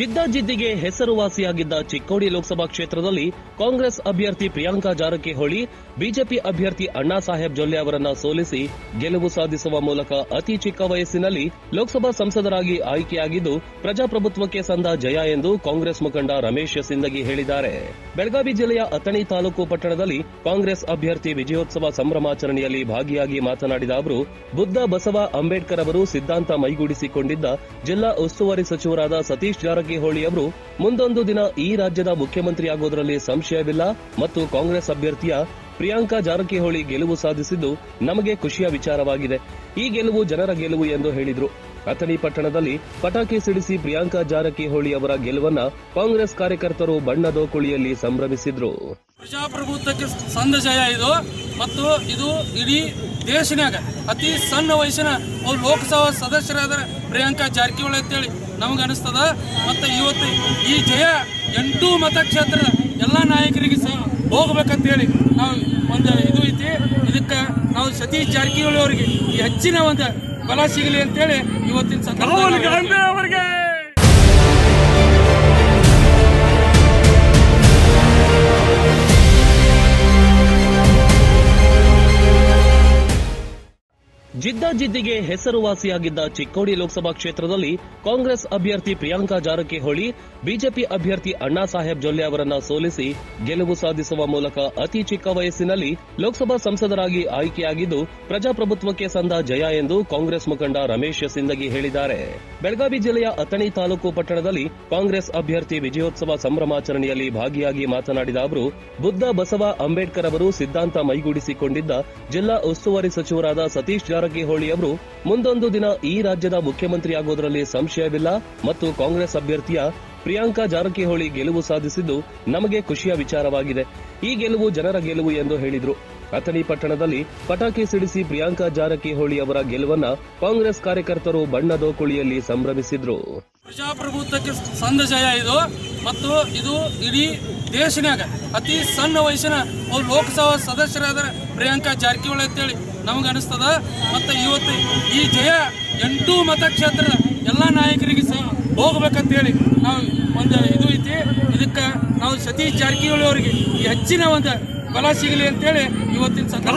ಜಿದ್ದಾಜಿದ್ದಿಗೆ ಹೆಸರುವಾಸಿಯಾಗಿದ್ದ ಚಿಕ್ಕೋಡಿ ಲೋಕಸಭಾ ಕ್ಷೇತ್ರದಲ್ಲಿ ಕಾಂಗ್ರೆಸ್ ಅಭ್ಯರ್ಥಿ ಪ್ರಿಯಾಂಕಾ ಜಾರಕಿಹೊಳಿ, ಬಿಜೆಪಿ ಅಭ್ಯರ್ಥಿ ಅಣ್ಣಾ ಸಾಹೇಬ್ ಜೊಲ್ಲೆ ಅವರನ್ನ ಸೋಲಿಸಿ ಗೆಲುವು ಸಾಧಿಸುವ ಮೂಲಕ ಅತಿ ಚಿಕ್ಕ ವಯಸ್ಸಿನಲ್ಲಿ ಲೋಕಸಭಾ ಸಂಸದರಾಗಿ ಆಯ್ಕೆಯಾಗಿದ್ದು ಪ್ರಜಾಪ್ರಭುತ್ವಕ್ಕೆ ಸಂದ ಜಯ ಎಂದು ಕಾಂಗ್ರೆಸ್ ಮುಖಂಡ ರಮೇಶ್ ಸಿಂದಗಿ ಹೇಳಿದ್ದಾರೆ. ಬೆಳಗಾವಿ ಜಿಲ್ಲೆಯ ಅಥಣಿ ತಾಲೂಕು ಪಟ್ಟಣದಲ್ಲಿ ಕಾಂಗ್ರೆಸ್ ಅಭ್ಯರ್ಥಿ ವಿಜಯೋತ್ಸವ ಸಂಭ್ರಮಾಚರಣೆಯಲ್ಲಿ ಭಾಗಿಯಾಗಿ ಮಾತನಾಡಿದ ಅವರು, ಬುದ್ಧ ಬಸವ ಅಂಬೇಡ್ಕರ್ ಅವರು ಸಿದ್ಧಾಂತ ಮೈಗೂಡಿಸಿಕೊಂಡಿದ್ದ ಜಿಲ್ಲಾ ಉಸ್ತುವಾರಿ ಸಚಿವರಾದ ಸತೀಶ್ ಜಾರಕಿಹೊಳಿ ಅವರು, ಮುಂದೊಂದು ದಿನ ಈ ರಾಜ್ಯದ ಮುಖ್ಯಮಂತ್ರಿಯಾಗುವುದರಲ್ಲಿ ಸಂಶಯವಿಲ್ಲ ಮತ್ತು ಕಾಂಗ್ರೆಸ್ ಅಭ್ಯರ್ಥಿಯ ಪ್ರಿಯಾಂಕಾ ಜಾರಕಿಹೊಳಿ ಗೆಲುವು ಸಾಧಿಸಿದ್ದು ನಮಗೆ ಖುಷಿಯ ವಿಚಾರವಾಗಿದೆ. ಈ ಗೆಲುವು ಜನರ ಗೆಲುವು ಎಂದು ಹೇಳಿದರು. ಅಥಣಿ ಪಟ್ಟಣದಲ್ಲಿ ಪಟಾಕಿ ಸಿಡಿಸಿ ಪ್ರಿಯಾಂಕಾ ಜಾರಕಿಹೊಳಿ ಅವರ ಗೆಲುವನ್ನ ಕಾಂಗ್ರೆಸ್ ಕಾರ್ಯಕರ್ತರು ಬಣ್ಣದ ಕುಳಿಯಲ್ಲಿ ಸಂಭ್ರಮಿಸಿದ್ರು. ಪ್ರಜಾಪ್ರಭುತ್ವಕ್ಕೆ ಸಂದ ಜಯ ಇದು? ಮತ್ತು ಇದು ಇಡೀ ದೇಶನಾಗ ಅತಿ ಸಣ್ಣ ವಯಸ್ಸಿನ ಲೋಕಸಭಾ ಸದಸ್ಯರಾದ ಪ್ರಿಯಾಂಕಾ ಜಾರಕಿಹೊಳಿ ಅಂತೇಳಿ ನಮಗೆ ಅನಿಸ್ತದ ಮತ್ತು ಇವತ್ತು ಈ ಜಯ ಎಂಟು ಮತಕ್ಷೇತ್ರದ ಎಲ್ಲ ನಾಯಕರಿಗೆ ಸಹ ಹೋಗ್ಬೇಕಂತೇಳಿ ನಾವು ಒಂದು ಇದು ಐತಿ. ಇದಕ್ಕೆ ನಾವು ಸತೀಶ್ ಜಾರಕಿಹೊಳಿ ಅವರಿಗೆ ಈ ಹೆಚ್ಚಿನ ಒಂದು ಬಲ ಸಿಗಲಿ ಅಂತೇಳಿ ಇವತ್ತಿನ ಸಂದರ್ಭ ಜಿದ್ದಾಜಿದ್ದಿಗೆ ಹೆಸರುವಾಸಿಯಾಗಿದ್ದ ಚಿಕ್ಕೋಡಿ ಲೋಕಸಭಾ ಕ್ಷೇತ್ರದಲ್ಲಿ ಕಾಂಗ್ರೆಸ್ ಅಭ್ಯರ್ಥಿ ಪ್ರಿಯಾಂಕಾ ಜಾರಕಿಹೊಳಿ, ಬಿಜೆಪಿ ಅಭ್ಯರ್ಥಿ ಅಣ್ಣಾ ಸಾಹೇಬ್ ಜೊಲ್ಲೆ ಅವರನ್ನ ಸೋಲಿಸಿ ಗೆಲುವು ಸಾಧಿಸುವ ಮೂಲಕ ಅತಿ ಚಿಕ್ಕ ವಯಸ್ಸಿನಲ್ಲಿ ಲೋಕಸಭಾ ಸಂಸದರಾಗಿ ಆಯ್ಕೆಯಾಗಿದ್ದು ಪ್ರಜಾಪ್ರಭುತ್ವಕ್ಕೆ ಸಂದ ಜಯ ಎಂದು ಕಾಂಗ್ರೆಸ್ ಮುಖಂಡ ರಮೇಶ್ ಸಿಂದಗಿ ಹೇಳಿದ್ದಾರೆ. ಬೆಳಗಾವಿ ಜಿಲ್ಲೆಯ ಅಥಣಿ ತಾಲೂಕು ಪಟ್ಟಣದಲ್ಲಿ ಕಾಂಗ್ರೆಸ್ ಅಭ್ಯರ್ಥಿ ವಿಜಯೋತ್ಸವ ಸಂಭ್ರಮಾಚರಣೆಯಲ್ಲಿ ಭಾಗಿಯಾಗಿ ಮಾತನಾಡಿದ ಅವರು, ಬುದ್ಧ ಬಸವ ಅಂಬೇಡ್ಕರ್ ಅವರು ಸಿದ್ಧಾಂತ ಮೈಗೂಡಿಸಿಕೊಂಡಿದ್ದ ಜಿಲ್ಲಾ ಉಸ್ತುವಾರಿ ಸಚಿವರಾದ ಸತೀಶ್ ಜಾರಕಿಹೊಳಿ ಅವರು, ಮುಂದೊಂದು ದಿನ ಈ ರಾಜ್ಯದ ಮುಖ್ಯಮಂತ್ರಿಯಾಗುವುದರಲ್ಲಿ ಸಂಶಯವಿಲ್ಲ ಮತ್ತು ಕಾಂಗ್ರೆಸ್ ಅಭ್ಯರ್ಥಿಯ ಪ್ರಿಯಾಂಕಾ ಜಾರಕಿಹೊಳಿ ಗೆಲುವು ಸಾಧಿಸಿದ್ದು ನಮಗೆ ಖುಷಿಯ ವಿಚಾರವಾಗಿದೆ. ಈ ಗೆಲುವು ಜನರ ಗೆಲುವು ಎಂದು ಹೇಳಿದರು. ಅಥಣಿ ಪಟ್ಟಣದಲ್ಲಿ ಪಟಾಕಿ ಸಿಡಿಸಿ ಪ್ರಿಯಾಂಕಾ ಜಾರಕಿಹೊಳಿ ಅವರ ಗೆಲುವನ್ನ ಕಾಂಗ್ರೆಸ್ ಕಾರ್ಯಕರ್ತರು ಬಣ್ಣದ ಕುಳಿಯಲ್ಲಿ ಸಂಭ್ರಮಿಸಿದ್ರು. ಪ್ರಜಾಪ್ರಭುತ್ವಕ್ಕೆ ಸಂದ ಜಯ ಇದು. ಮತ್ತು ಇದು ಇಡೀ ದೇಶನ್ಯಾಗ ಅತಿ ಸಣ್ಣ ವಯಸ್ಸಿನ ಅವ್ರು ಲೋಕಸಭಾ ಸದಸ್ಯರಾದ ಪ್ರಿಯಾಂಕಾ ಜಾರಕಿಹೊಳಿ ಅಂತೇಳಿ ನಮಗೆ ಅನಿಸ್ತದ. ಮತ್ತು ಇವತ್ತು ಈ ಜಯ ಎಂಟು ಮತಕ್ಷೇತ್ರದ ಎಲ್ಲ ನಾಯಕರಿಗೆ ಸಹ ಹೋಗ್ಬೇಕಂತೇಳಿ ನಾವು ಒಂದು ಇದು ಐತಿ. ಇದಕ್ಕೆ ನಾವು ಸತೀಶ್ ಜಾರಕಿಹೊಳಿ ಅವರಿಗೆ ಹೆಚ್ಚಿನ ಒಂದು ಬಲ ಸಿಗಲಿ ಅಂತೇಳಿ ಇವತ್ತಿನ ಸಂದರ್ಭ